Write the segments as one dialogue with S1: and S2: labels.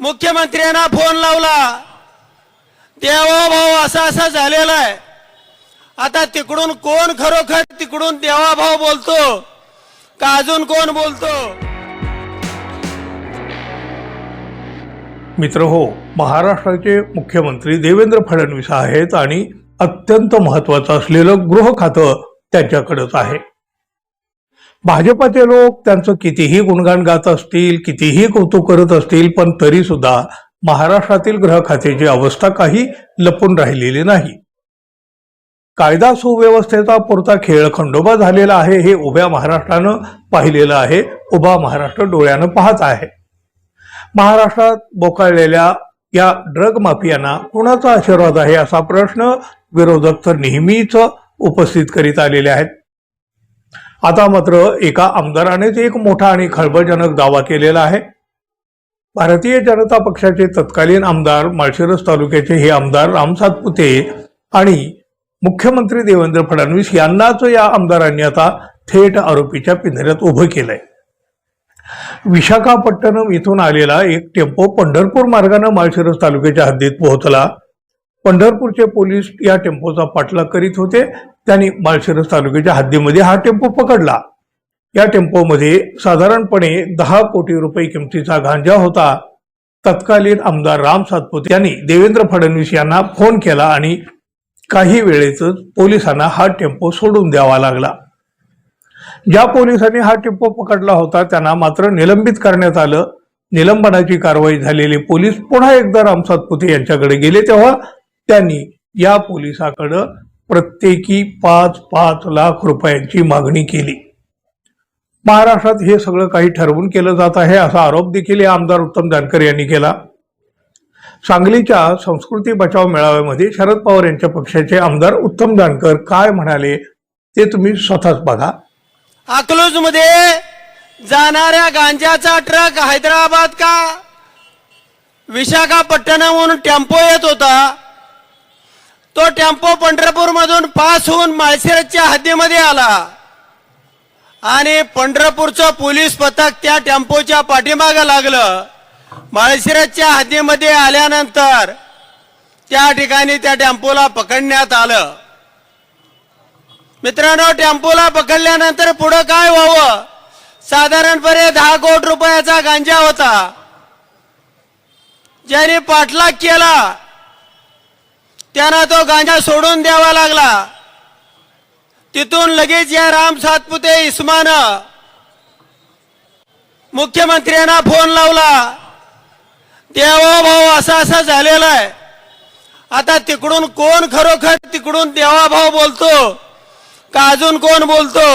S1: मुख्यमंत्र्यांना फोन लावला. देवा भाऊ असा असा झालेला आहे. आता तिकडून कोण खरोखर तिकडून देवा भाऊ बोलतो? का अजून कोण बोलतो?
S2: मित्र हो महाराष्ट्राचे मुख्यमंत्री देवेंद्र फडणवीस आहेत आणि अत्यंत महत्वाचं असलेलं गृह खातं त्यांच्याकडेच आहे. भाजपाचे लोक त्यांचं कितीही गुणगान गात असतील कितीही कौतुक करत असतील पण तरी सुद्धा महाराष्ट्रातील ग्रह खात्याची अवस्था काही लपून राहिलेली नाही. कायदा सुव्यवस्थेचा पुरता खेळ खंडोबा झालेला आहे हे उभ्या महाराष्ट्रानं पाहिलेलं आहे उभा महाराष्ट्र डोळ्यानं पाहत आहे. महाराष्ट्रात बोकाळलेल्या या ड्रग माफियांना कुणाचा आशीर्वाद आहे असा प्रश्न विरोधक तर नेहमीच उपस्थित करीत आलेले आहेत. आता मात्र एका आमदारानेच एक मोठा आणि खळबळजनक दावा केलेला आहे. भारतीय जनता पक्षाचे तत्कालीन आमदार माळशिरस तालुक्याचे हे आमदार राम सातपुते आणि मुख्यमंत्री देवेंद्र फडणवीस यांनाच या आमदारांनी आता थेट आरोपीच्या पिंजऱ्यात उभं केलंय. विशाखापट्टणम इथून आलेला एक टेम्पो पंढरपूर मार्गानं माळशिरस तालुक्याच्या हद्दीत पोहोचला. पंढरपूरचे पोलीस या टेम्पोचा पाठलाग करीत होते. त्यांनी माळशिरस तालुक्याच्या हद्दीमध्ये हा टेम्पो पकडला. या टेम्पोमध्ये साधारणपणे दहा कोटी रुपये किमतीचा गांजा होता. तत्कालीन आमदार राम सातपुते यांनी देवेंद्र फडणवीस यांना फोन केला आणि काही वेळेतच पोलिसांना हा टेम्पो सोडून द्यावा लागला. ज्या पोलिसांनी हा टेम्पो पकडला होता त्यांना मात्र निलंबित करण्यात आलं. निलंबनाची कारवाई झालेले पोलीस पुन्हा एकदा राम सातपुते यांच्याकडे गेले तेव्हा त्यांनी या पोलिसाकडं प्रत्येकी पाच पाच लाख रुपयांची मागणी केली. महाराष्ट्रात हे सगळं काही ठरवून केलं जात आहे असा आरोप देखील या आमदार उत्तम जानकर यांनी केला. सांगलीच्या संस्कृती बचाव मेळाव्यामध्ये शरद पवार यांच्या पक्षाचे आमदार उत्तम जानकर काय म्हणाले ते तुम्ही स्वतःच बघा.
S1: अकलूजमध्ये जाणाऱ्या गांजाचा ट्रक हैदराबाद का? विशाखापट्टणमहून टेम्पो येत होता. तो टेम्पो पंढरपूर मधून पास होऊन माळशिरसच्या हद्दीमध्ये आला. आणि पंढरपूरचं पोलीस पथक त्या टेम्पोच्या पाठीमागं लागलं. माळशिरसच्या हद्दीमध्ये आल्यानंतर त्या ठिकाणी त्या टेम्पोला पकडण्यात आलं. मित्रांनो टेम्पोला पकडल्यानंतर पुढं काय व्हावं? साधारणपणे दहा कोटी रुपयाचा गांजा होता. ज्याने पाठलाग केला त्यांना तो गांजा सोडून द्यावा लागला. तिथून लगेच या राम सातपुते इस्मानं मुख्यमंत्र्यांना फोन लावला. देवा भाऊ असा असा झालेला आहे. आता तिकडून कोण खरोखर तिकडून देवा भाऊ बोलतो? का अजून कोण बोलतो?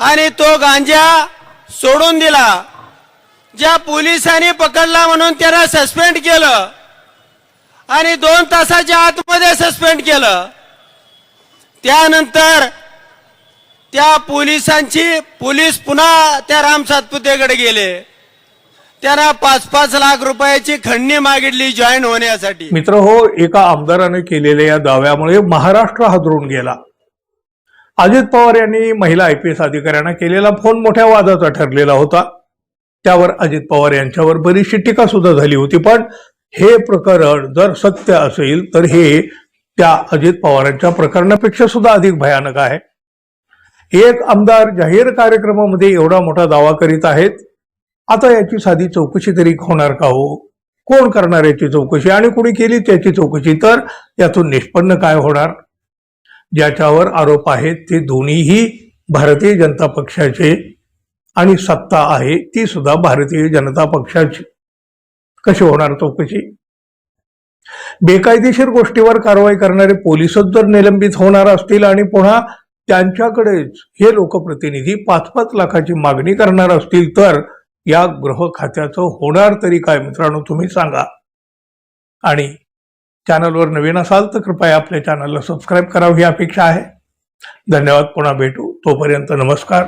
S1: आणि तो गांजा सोडून दिला. ज्या पोलिसांनी पकडला म्हणून त्यांना सस्पेंड केलं. आणि दोन तासाच्या आतमध्ये सस्पेंड केलं. त्यानंतर त्या पोलिसांची पोलीस पुन्हा त्या राम सातपुतेकडे गेले. त्यांना पाच पाच लाख रुपयाची खंडणी मागितली जॉईन होण्यासाठी.
S2: मित्र हो एका आमदाराने केलेल्या या दाव्यामुळे महाराष्ट्र हादरून गेला. अजित पवार यांनी महिला आय पी एस अधिकाऱ्यांना केलेला फोन मोठ्या वादाचा ठरलेला होता. त्यावर अजित पवार यांच्यावर बरीचशी टीका सुद्धा झाली होती पण हे प्रकरण जर सत्य असेल तर हे त्या अजित पवारांच्या प्रकरणापेक्षा सुद्धा अधिक भयानक आहे. एक आमदार जाहीर कार्यक्रमामध्ये एवढा मोठा दावा करीत आहेत. आता याची साधी चौकशी तरी होणार का हो? कोण करणार याची चौकशी? आणि कोणी केली त्याची चौकशी? तर यातून निष्पन्न काय होणार? ज्याच्यावर आरोप आहेत ते दोन्हीही भारतीय जनता पक्षाचे आणि सत्ता आहे ती सुद्धा भारतीय जनता पक्षाची. कशी होणार चौकशी बेकायदेशीर गोष्टीवर कारवाई करणारे पोलिसच जर निलंबित होणार असतील आणि पुन्हा त्यांच्याकडेच हे लोकप्रतिनिधी पाच पाच लाखाची मागणी करणार असतील तर या गृह खात्याचं होणार तरी काय मित्रांनो तुम्ही सांगा. आणि चॅनलवर नवीन असाल तर कृपया आपल्या चॅनलला सबस्क्राईब करावं ही अपेक्षा आहे. धन्यवाद पुन्हा भेटू. तोपर्यंत नमस्कार.